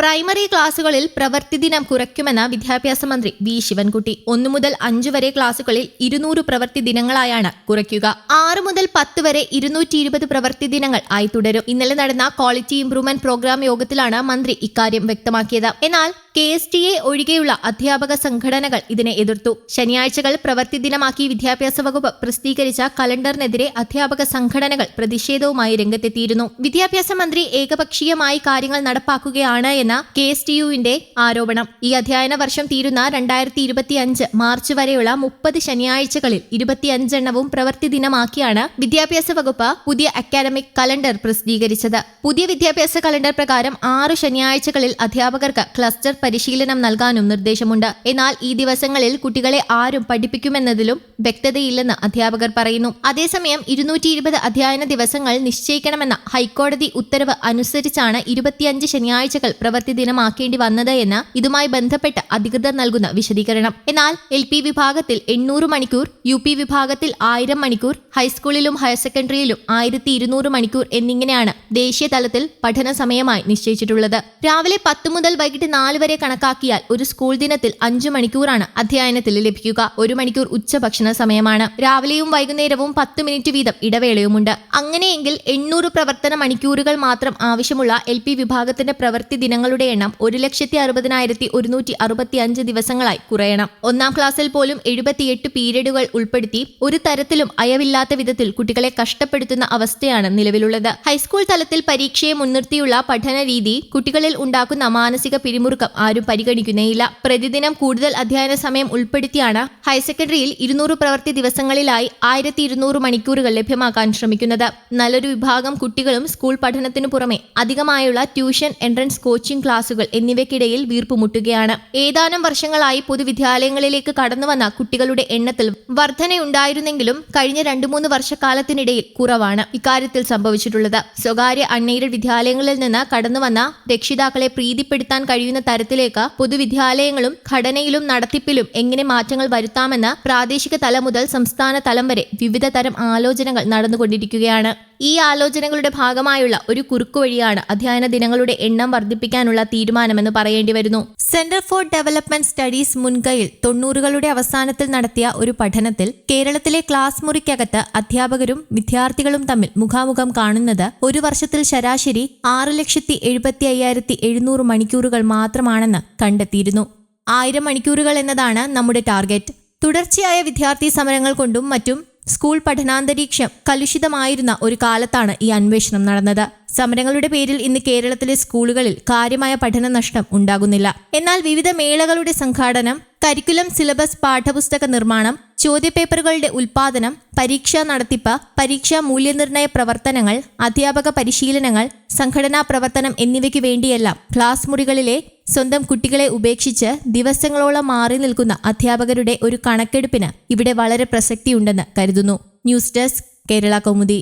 Primary ക്ലാസുകളിൽ പ്രവൃത്തി ദിനം കുറയ്ക്കുമെന്ന് വിദ്യാഭ്യാസ മന്ത്രി വി ശിവൻകുട്ടി. ഒന്നു മുതൽ അഞ്ചു വരെ ക്ലാസുകളിൽ ഇരുന്നൂറ് പ്രവൃത്തി ദിനങ്ങളായാണ് കുറയ്ക്കുക. ആറ് മുതൽ പത്ത് വരെ ഇരുന്നൂറ്റി ഇരുപത് പ്രവൃത്തി ദിനങ്ങൾ ആയി തുടരും. ഇന്നലെ നടന്ന ക്വാളിറ്റി ഇംപ്രൂവ്മെന്റ് പ്രോഗ്രാം യോഗത്തിലാണ് മന്ത്രി ഇക്കാര്യം വ്യക്തമാക്കിയത്. എന്നാൽ കെ എസ് ടി എ ഒഴികെയുള്ള അധ്യാപക സംഘടനകൾ ഇതിനെ എതിർത്തു. ശനിയാഴ്ചകൾ പ്രവൃത്തി ദിനമാക്കി വിദ്യാഭ്യാസ വകുപ്പ് പ്രസിദ്ധീകരിച്ച കലണ്ടറിനെതിരെ അധ്യാപക സംഘടനകൾ പ്രതിഷേധവുമായി രംഗത്തെത്തിയിരുന്നു. വിദ്യാഭ്യാസ മന്ത്രി ഏകപക്ഷീയമായി കാര്യങ്ങൾ നടപ്പാക്കുകയാണ് എന്ന കെ എസ് ടി യുവിന്റെ ആരോപണം. ഈ അധ്യയന വർഷം തീരുന്ന രണ്ടായിരത്തി ഇരുപത്തിയഞ്ച് മാർച്ച് വരെയുള്ള മുപ്പത് ശനിയാഴ്ചകളിൽ ഇരുപത്തിയഞ്ചെണ്ണവും പ്രവൃത്തി ദിനമാക്കിയാണ് വിദ്യാഭ്യാസ വകുപ്പ് പുതിയ അക്കാദമിക് കലണ്ടർ പ്രസിദ്ധീകരിച്ചത്. പുതിയ വിദ്യാഭ്യാസ കലണ്ടർ പ്രകാരം ആറ് ശനിയാഴ്ചകളിൽ അധ്യാപകർക്ക് ക്ലസ്റ്റർ പരിശീലനം നൽകാനും നിർദ്ദേശമുണ്ട്. എന്നാൽ ഈ ദിവസങ്ങളിൽ കുട്ടികളെ ആരും പഠിപ്പിക്കുമെന്നതിലും വ്യക്തതയില്ലെന്ന് അധ്യാപകർ പറയുന്നു. അതേസമയം ഇരുന്നൂറ്റി ഇരുപത് അധ്യയന ദിവസങ്ങൾ നിശ്ചയിക്കണമെന്ന ഹൈക്കോടതി ഉത്തരവ് അനുസരിച്ചാണ് ഇരുപത്തിയഞ്ച് ശനിയാഴ്ചകൾ പ്രവൃത്തി ദിനമാക്കേണ്ടി വന്നത് എന്ന് ഇതുമായി ബന്ധപ്പെട്ട് അധികൃതർ നൽകുന്ന വിശദീകരണം. എന്നാൽ എൽ പി വിഭാഗത്തിൽ എണ്ണൂറ് മണിക്കൂർ യു പി വിഭാഗത്തിൽ ആയിരം മണിക്കൂർ ഹൈസ്കൂളിലും ഹയർ സെക്കൻഡറിയിലും ആയിരത്തി ഇരുന്നൂറ് മണിക്കൂർ എന്നിങ്ങനെയാണ് ദേശീയ തലത്തിൽ പഠന സമയമായി നിശ്ചയിച്ചിട്ടുള്ളത്. രാവിലെ പത്ത് മുതൽ വൈകിട്ട് നാല് വരെ കണക്കാക്കിയാൽ ഒരു സ്കൂൾ ദിനത്തിൽ അഞ്ചു മണിക്കൂറാണ് അധ്യയനത്തിൽ ലഭിക്കുക. ഒരു മണിക്കൂർ ഉച്ചഭക്ഷണ സമയമാണ്. രാവിലെയും വൈകുന്നേരവും പത്ത് മിനിറ്റ് വീതം ഇടവേളയുമുണ്ട്. അങ്ങനെയെങ്കിൽ എണ്ണൂറ് പ്രവർത്തന മണിക്കൂറുകൾ മാത്രം ആവശ്യമുള്ള എൽ പി വിഭാഗത്തിന്റെ പ്രവൃത്തി ദിനങ്ങളുടെ എണ്ണം ഒരു ലക്ഷത്തി അറുപതിനായിരത്തി ഒരുന്നൂറ്റി അറുപത്തി അഞ്ച് ദിവസങ്ങളായി കുറയണം. ഒന്നാം ക്ലാസ്സിൽ പോലും എഴുപത്തിയെട്ട് പീരീഡുകൾ ഉൾപ്പെടുത്തി ഒരു തരത്തിലും അയവില്ലാത്ത വിധത്തിൽ കുട്ടികളെ കഷ്ടപ്പെടുത്തുന്ന അവസ്ഥയാണ് നിലവിലുള്ളത്. ഹൈസ്കൂൾ തലത്തിൽ പരീക്ഷയെ മുൻനിർത്തിയുള്ള പഠന രീതി കുട്ടികളിൽ ഉണ്ടാക്കുന്ന മാനസിക പിരിമുറുക്കം ആരും പരിഗണിക്കുന്നേയില്ല. പ്രതിദിനം കൂടുതൽ അധ്യയന സമയം ഉൾപ്പെടുത്തിയാണ് ഹയർ സെക്കൻഡറിയിൽ ഇരുന്നൂറ് പ്രവൃത്തി ദിവസങ്ങളിലായി ആയിരത്തി ഇരുന്നൂറ് മണിക്കൂറുകൾ ലഭ്യമാക്കാൻ ശ്രമിക്കുന്നത്. നല്ലൊരു വിഭാഗം കുട്ടികളും സ്കൂൾ പഠനത്തിനു പുറമെ അധികമായുള്ള ട്യൂഷൻ എൻട്രൻസ് കോച്ചിംഗ് ക്ലാസുകൾ എന്നിവയ്ക്കിടയിൽ വീർപ്പുമുട്ടുകയാണ്. ഏതാനും വർഷങ്ങളായി പൊതുവിദ്യാലയങ്ങളിലേക്ക് കടന്നുവന്ന കുട്ടികളുടെ എണ്ണത്തിൽ വർധനയുണ്ടായിരുന്നെങ്കിലും കഴിഞ്ഞ രണ്ടു മൂന്ന് വർഷക്കാലത്തിനിടയിൽ കുറവാണ് ഇക്കാര്യത്തിൽ സംഭവിച്ചിട്ടുള്ളത്. സ്വകാര്യ അൺഎയ്ഡഡ് വിദ്യാലയങ്ങളിൽ നിന്ന് കടന്നുവന്ന രക്ഷിതാക്കളെ പ്രീതിപ്പെടുത്താൻ കഴിയുന്ന തരത്തിലേക്ക് പൊതുവിദ്യാലയങ്ങളും ഘടനയിലും നടത്തിപ്പിലും എങ്ങനെ മാറ്റങ്ങൾ വരുത്താമെന്ന് പ്രാദേശിക തലം മുതൽ സംസ്ഥാന തലം വരെ വിവിധ തരം ആലോചനകൾ നടന്നുകൊണ്ടിരിക്കുകയാണ്. ഈ ആലോചനകളുടെ ഭാഗമായുള്ള ഒരു കുറുക്കുവഴിയാണ് അധ്യയന ദിനങ്ങളുടെ എണ്ണം വർദ്ധിപ്പിക്കാനുള്ള തീരുമാനമെന്ന് പറയേണ്ടി വരുന്നു. സെന്റർ ഫോർ ഡെവലപ്മെന്റ് സ്റ്റഡീസ് മുൻകൈയിൽ തൊണ്ണൂറുകളുടെ അവസാനത്തിൽ നടത്തിയ ഒരു പഠനത്തിൽ കേരളത്തിലെ ക്ലാസ് മുറിക്കകത്ത് അധ്യാപകരും വിദ്യാർത്ഥികളും തമ്മിൽ മുഖാമുഖം കാണുന്നത് ഒരു വർഷത്തിൽ ശരാശരി ആറ് ലക്ഷത്തി എഴുപത്തി അയ്യായിരത്തി എഴുന്നൂറ് മണിക്കൂറുകൾ മാത്രമാണെന്ന് കണ്ടെത്തിയിരുന്നു. ആയിരം മണിക്കൂറുകൾ എന്നതാണ് നമ്മുടെ ടാർഗറ്റ്. തുടർച്ചയായ വിദ്യാർത്ഥി സമരങ്ങൾ കൊണ്ടും മറ്റും സ്കൂൾ പഠനാന്തരീക്ഷം കലുഷിതമായിരുന്ന ഒരു കാലത്താണ് ഈ അന്വേഷണം നടന്നത്. സമരങ്ങളുടെ പേരിൽ ഇന്ന് കേരളത്തിലെ സ്കൂളുകളിൽ കാര്യമായ പഠന നഷ്ടം ഉണ്ടാകുന്നില്ല. എന്നാൽ വിവിധ മേളകളുടെ സംഘാടനം കരിക്കുലം സിലബസ് പാഠപുസ്തക നിർമ്മാണം ചോദ്യപേപ്പറുകളുടെ ഉൽപാദനം പരീക്ഷാ നടത്തിപ്പ് പരീക്ഷാ മൂല്യനിർണയ പ്രവർത്തനങ്ങൾ അധ്യാപക പരിശീലനങ്ങൾ സംഘടനാ പ്രവർത്തനം എന്നിവയ്ക്ക് വേണ്ടിയെല്ലാം ക്ലാസ് മുറികളിലെ സ്വന്തം കുട്ടികളെ ഉപേക്ഷിച്ച് ദിവസങ്ങളോളം മാറി നിൽക്കുന്ന അധ്യാപകരുടെ ഒരു കണക്കെടുപ്പിന് ഇവിടെ വളരെ പ്രസക്തിയുണ്ടെന്ന് കരുതുന്നു. News desk Kerala Kaumudi.